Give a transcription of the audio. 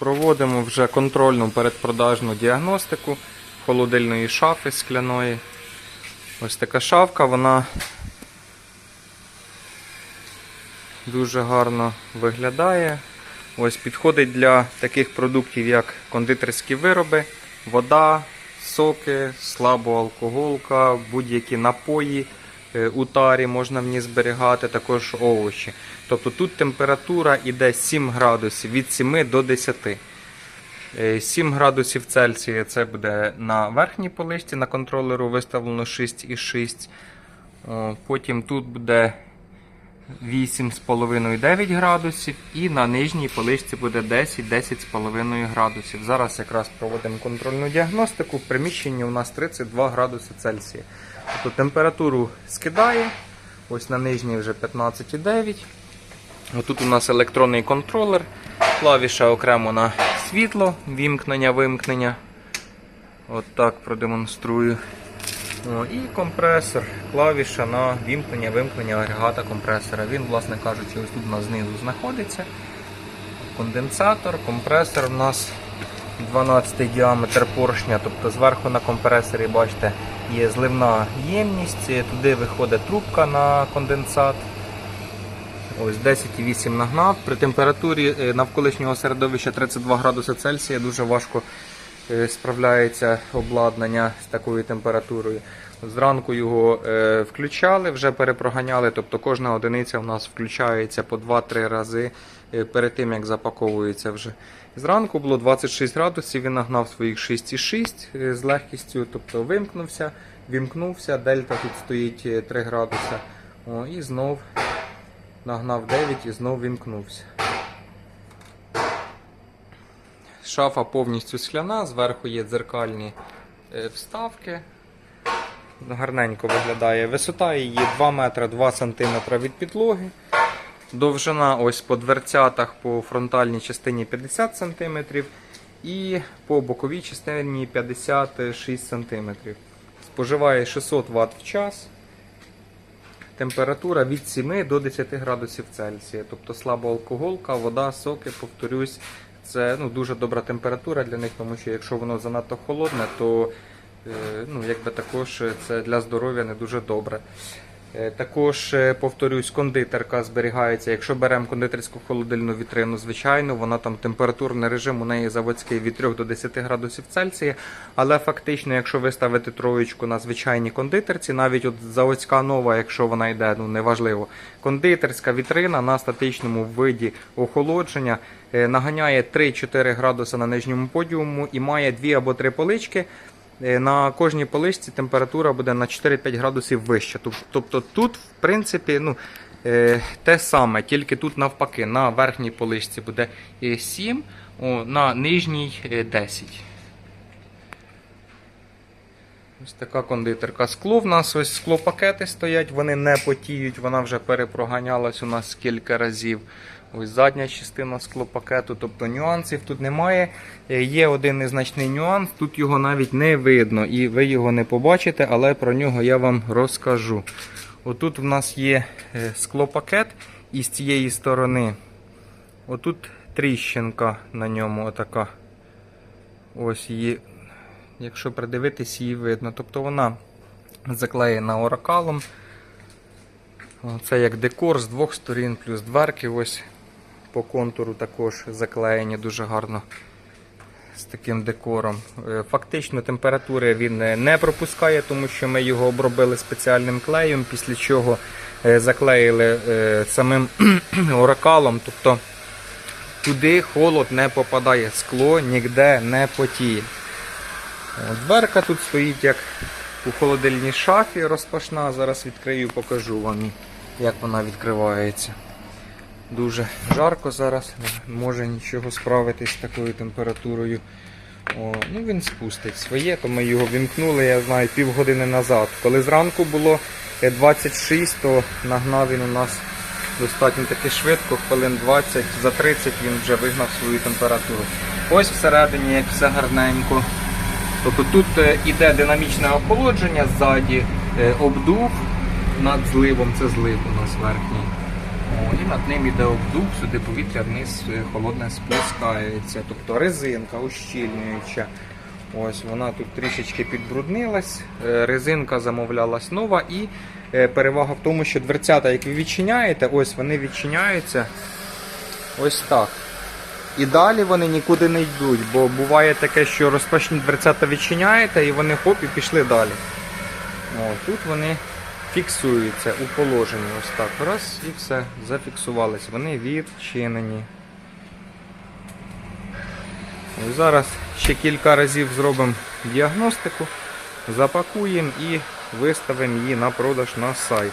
Проводимо вже контрольну передпродажну діагностику холодильної шафи скляної. Ось така шафка, вона дуже гарно виглядає. Ось підходить для таких продуктів, як кондитерські вироби, вода, соки, слабоалкоголка, будь-які напої. Е, У тарі можна в ній зберігати, також овочі. Тобто тут температура йде 7 градусів від 7 до 10. Е, 7 градусів Цельсія це буде на верхній поличці, на контролеру виставлено 6,6. Потім тут буде 8,5-9 градусів, і на нижній поличці буде 10-10,5 градусів. Зараз якраз проводимо контрольну діагностику. В приміщенні у нас 32 градуси Цельсія. Тобто температуру скидає. Ось на нижній вже 15,9. Отут у нас електронний контролер, клавіша окремо на світло, вімкнення, вимкнення. От так продемонструю. О, і компресор, клавіша на вімкнення, вимкнення агрегата компресора. Він, власне кажучи, ось тут у нас знизу знаходиться. Конденсатор, компресор у нас 12 діаметр поршня, тобто зверху на компресорі, бачите, є зливна ємність, туди виходить трубка на конденсат. Ось 10,8 нагнав. При температурі е, навколишнього середовища 32 градуси Цельсія дуже важко е, справляється обладнання з такою температурою. Зранку його е, включали, вже перепроганяли, тобто кожна одиниця у нас включається по 2-3 рази е, перед тим, як запаковується вже. Зранку було 26 градусів, він нагнав своїх 6,6 е, з легкістю, тобто вимкнувся, вімкнувся, дельта тут стоїть е, 3 градуси. О, і знов нагнав 9 і знов вімкнувся. Шафа повністю скляна, зверху є дзеркальні вставки. Гарненько виглядає. Висота її 2 метри 2 см від підлоги. Довжина ось по дверцятах по фронтальній частині 50 см і по боковій частині 56 см. Споживає 600 Вт в час. Температура від 7 до 10 градусів Цельсія. Тобто слабоалкоголка, вода, соки, повторюсь, це ну, дуже добра температура для них, тому що якщо воно занадто холодне, то ну, якби також це для здоров'я не дуже добре. Е, Також, е, повторюсь, кондитерка зберігається. Якщо беремо кондитерську холодильну вітрину, звичайно, вона там температурний режим у неї заводський від 3 до 10 градусів Цельсія. Але фактично, якщо ви ставите троєчку на звичайній кондитерці, навіть от заводська нова, якщо вона йде, ну неважливо, кондитерська вітрина на статичному виді охолодження е, наганяє 3-4 градуси на нижньому подіуму і має 2 або 3 полички. Е, На кожній поличці температура буде на 4-5 градусів вища. Тобто тут, в принципі, ну, е, те саме, тільки тут навпаки. На верхній поличці буде е, 7, на нижній е, 10. Ось така кондитерка. Скло в нас ось склопакети стоять, вони не потіють, вона вже перепроганялась у нас кілька разів. Ось задня частина склопакету, тобто нюансів тут немає. Е, Є один незначний нюанс, тут його навіть не видно і ви його не побачите, але про нього я вам розкажу. Отут в нас є е, склопакет і з цієї сторони. Отут тріщинка на ньому отака. Ось її якщо придивитись, її видно. Тобто вона заклеєна оракалом. Це як декор з двох сторін, плюс дверки ось по контуру також заклеєні дуже гарно з таким декором. Е, Фактично температури він е, не пропускає, тому що ми його обробили спеціальним клеєм, після чого е, заклеїли самим оракалом. Тобто туди холод не попадає, скло ніде не потіє. Дверка тут стоїть як у холодильній шафі розпашна. Зараз відкрию, покажу вам, як вона відкривається. Дуже жарко зараз, не може нічого справитись з такою температурою. О, ну Він спустить своє, то ми його вімкнули, я знаю, півгодини назад. Коли зранку було е, 26, то нагнав він у нас достатньо таки швидко, хвилин 20, за 30 він вже вигнав свою температуру. Ось всередині, як все гарненько. Тобто тут е, іде динамічне охолодження, ззаді е, обдув над зливом, це злив у нас верхній. І над ним іде обдув, сюди повітря вниз е, холодне спускається. Тобто резинка ущільнююча. Ось вона тут трішечки підбруднилась. Резинка замовлялась нова. І перевага в тому, що дверцята, як ви відчиняєте, ось вони відчиняються ось так. І далі вони нікуди не йдуть, бо буває таке, що розпашні дверцята відчиняєте і вони хоп і пішли далі. О, тут вони фіксуються у положенні. Ось так. Раз і все, зафіксувались. Вони відчинені. Ось зараз ще кілька разів зробимо діагностику, запакуємо і виставимо її на продаж на сайт.